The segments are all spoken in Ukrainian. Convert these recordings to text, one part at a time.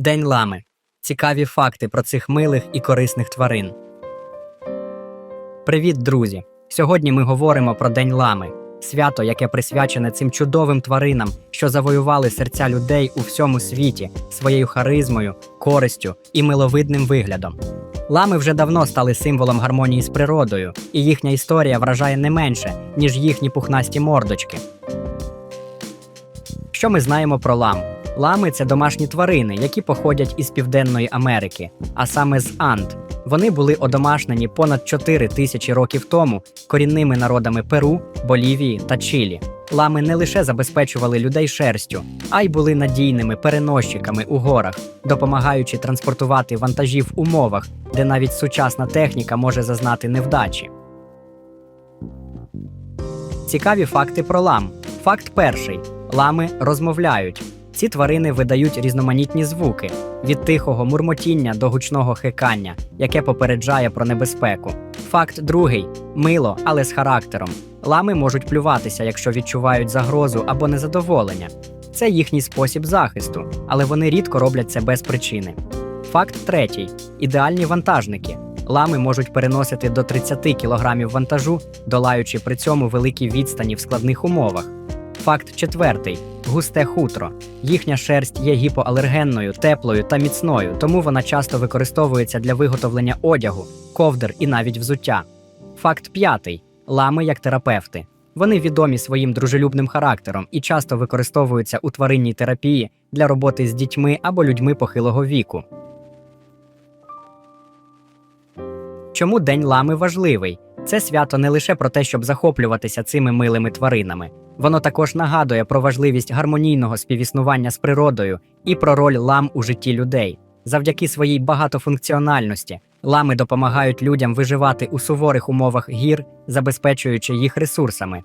День лами. Цікаві факти про цих милих і корисних тварин. Привіт, друзі! Сьогодні ми говоримо про День лами, свято, яке присвячене цим чудовим тваринам, що завоювали серця людей у всьому світі своєю харизмою, користю і миловидним виглядом. Лами вже давно стали символом гармонії з природою, і їхня історія вражає не менше, ніж їхні пухнасті мордочки. Що ми знаємо про лам? Лами це домашні тварини, які походять із Південної Америки, а саме з Анд. Вони були одомашнені понад 4 тисячі років тому корінними народами Перу, Болівії та Чилі. Лами не лише забезпечували людей шерстю, а й були надійними переносчиками у горах, допомагаючи транспортувати вантажі в умовах, де навіть сучасна техніка може зазнати невдачі. Цікаві факти про лам. Факт перший: лами розмовляють. Ці тварини видають різноманітні звуки від тихого мурмотіння до гучного хикання, яке попереджає про небезпеку. Факт другий мило, але з характером. Лами можуть плюватися, якщо відчувають загрозу або незадоволення. Це їхній спосіб захисту, але вони рідко роблять це без причини. Факт третій: ідеальні вантажники. Лами можуть переносити до 30 кг вантажу, долаючи при цьому великі відстані в складних умовах. Факт четвертий: густе хутро. Їхня шерсть є гіпоалергенною, теплою та міцною, тому вона часто використовується для виготовлення одягу, ковдр і навіть взуття. Факт п'ятий: лами як терапевти. Вони відомі своїм дружелюбним характером і часто використовуються у тваринній терапії для роботи з дітьми або людьми похилого віку. Чому День лами важливий? Це свято не лише про те, щоб захоплюватися цими милими тваринами. Воно також нагадує про важливість гармонійного співіснування з природою і про роль лам у житті людей. Завдяки своїй багатофункціональності лами допомагають людям виживати у суворих умовах гір, забезпечуючи їх ресурсами.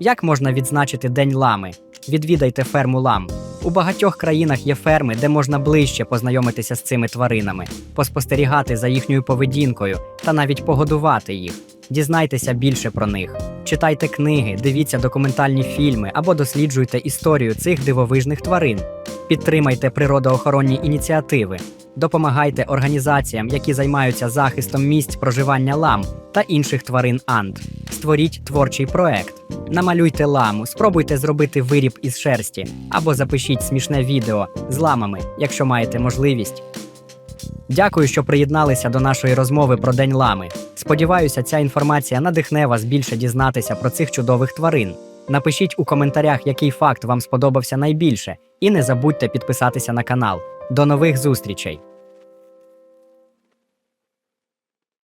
Як можна відзначити День лами? Відвідайте ферму лам. У багатьох країнах є ферми, де можна ближче познайомитися з цими тваринами, поспостерігати за їхньою поведінкою та навіть погодувати їх. Дізнайтеся більше про них. Читайте книги, дивіться документальні фільми або досліджуйте історію цих дивовижних тварин. Підтримайте природоохоронні ініціативи, допомагайте організаціям, які займаються захистом місць проживання лам та інших тварин Анд. Створіть творчий проект. Намалюйте ламу, спробуйте зробити виріб із шерсті або запишіть смішне відео з ламами, якщо маєте можливість. Дякую, що приєдналися до нашої розмови про День лами. Сподіваюся, ця інформація надихне вас більше дізнатися про цих чудових тварин. Напишіть у коментарях, який факт вам сподобався найбільше, і не забудьте підписатися на канал. До нових зустрічей!